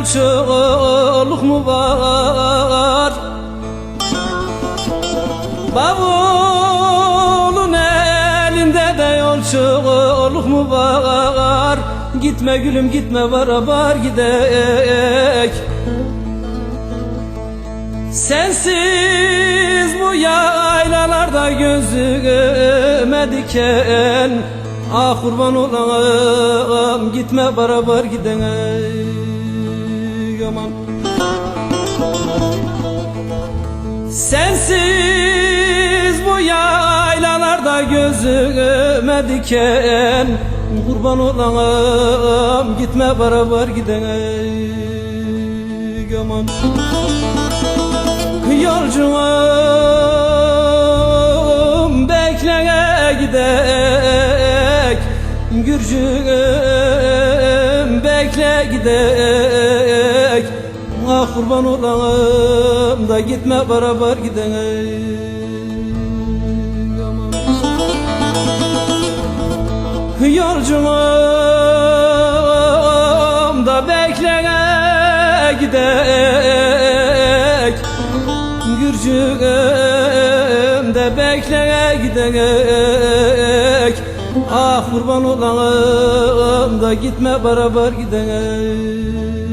yolculuk mu var? Bavulun elinde de yolculuk mu var? Gitme gülüm gitme beraber gidek Sensiz bu yaylalarda gözüme diken Ah kurban olam gitme beraber giden aman Sensiz bu yaylalarda gözüme diken Kurban olam gitme beraber giden aman Yolcum bekleye gidek Gürcüm bekle gidek kurban olam da gitme beraber gidek Aman. Yolcum da bekleye gidek. Gürcüm de bekleye gidek. Ah kurban olalım da gitme beraber gidek